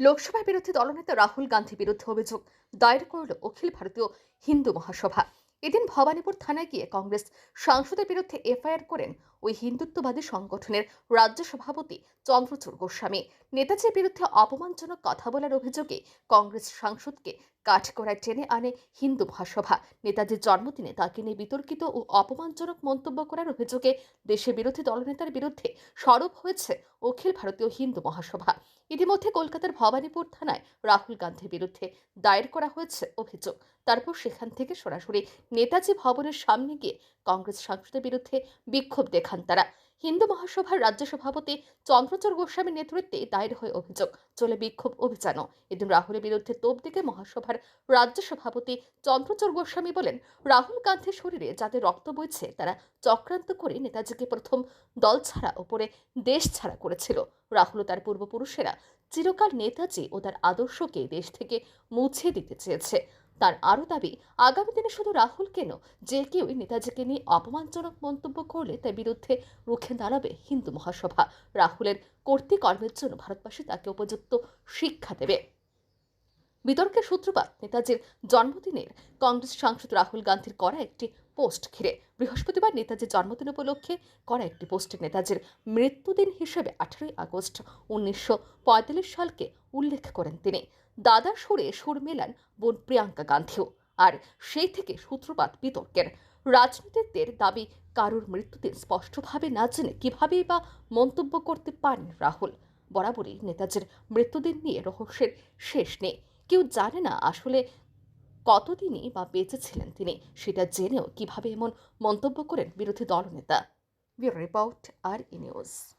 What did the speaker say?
লোকসভা বিরোধী দলনেতা রাহুল গান্ধী বিরুদ্ধে অভিযোগ। দায়ের করল অখিল ভারতীয় হিন্দু মহাসভা। এদিন ভবানীপুর থানায় গিয়ে কংগ্রেস সাংসদের বিরুদ্ধে এফআইআর করেন ওই হিন্দুত্ববাদী সংগঠনের রাজ্য সভাপতি চন্দ্রচূড় গোস্বামী। নেতাজির বিরুদ্ধে অপমানজনক কথা বলার অভিযোগে কংগ্রেস সাংসদকে কাঠগড়ায় টেনে আনে হিন্দু মহাসভা। নেতাজির জন্মদিনে তাকে নিয়ে বিতর্কিত ও অপমানজনক মন্তব্য করার অভিযোগে দেশের বিরোধী দলনেতার বিরুদ্ধে সরব হয়েছে অখিল ভারতীয় হিন্দু মহাসভা। ইতিমধ্যে কলকাতার ভবানীপুর থানায় রাহুল গান্ধীর বিরুদ্ধে দায়ের করা হয়েছে অভিযোগ। তারপর সেখান থেকে সরাসরি নেতাজি ভবনের সামনে গিয়ে কংগ্রেস সাংসদের বিরুদ্ধে বিক্ষোভ দেখান তারা। হিন্দু মহাসভার রাজ্য সভাপতি চন্দ্রচূড় গোস্বামীর নেতৃত্বে দায়ের হয়ে অভিযোগ। চলে বিক্ষোভ অভিযানও। এদিন রাহুলের বিরুদ্ধে তোপ দিকে মহাসভার রাজ্য সভাপতি চন্দ্রচূড় গোস্বামী বলেন, রাহুল গান্ধীর শরীরে যাদের রক্ত বইছে, তারা চক্রান্ত করে নেতাজিকে প্রথম দল ছাড়া ওপরে দেশ ছাড়া করেছিল। রাহুল তার পূর্বপুরুষেরা চিরকাল নেতাজি ও তার আদর্শকে দেশ থেকে মুছে দিতে চেয়েছে। তার আরও দাবি, আগামী দিনে শুধু রাহুল কেন যে কেউই নেতাজিকে নিয়ে অপমানজনক মন্তব্য করলে তার বিরুদ্ধে রুখে দাঁড়াবে হিন্দু মহাসভা। রাহুলের কর্তৃকর্মের জন্য ভারতবাসী তাকে উপযুক্ত শিক্ষা দেবে। বিতর্কের সূত্রপাত, নেতাজির জন্মদিনের কংগ্রেস সাংসদ রাহুল গান্ধীর করা একটি পোস্ট ঘিরে, বৃহস্পতিবার নেতাজির জন্মদিন উপলক্ষে করা একটি পোস্টে নেতাজির মৃত্যুদিন হিসেবে আঠারোই আগস্ট উনিশশো পঁয়তাল্লিশ সালকে উল্লেখ করেন তিনি। দাদার সুরে সুর মেলান বোন প্রিয়াঙ্কা গান্ধীও। আর সেই থেকে সূত্রপাত বিতর্কের। রাজনীতিকদের দাবি, কারুর মৃত্যুদিন স্পষ্টভাবে না জেনে কীভাবেই বা মন্তব্য করতে পারেন রাহুল? বরাবরই নেতাজির মৃত্যুদিন নিয়ে রহস্যের শেষ নেই। কেউ জানে না আসলে কতদিনই বা বেঁচে ছিলেন তিনি, সেটা জেনেও কীভাবে এমন মন্তব্য করেন বিরোধী দলনেতা। Bureau report R E news.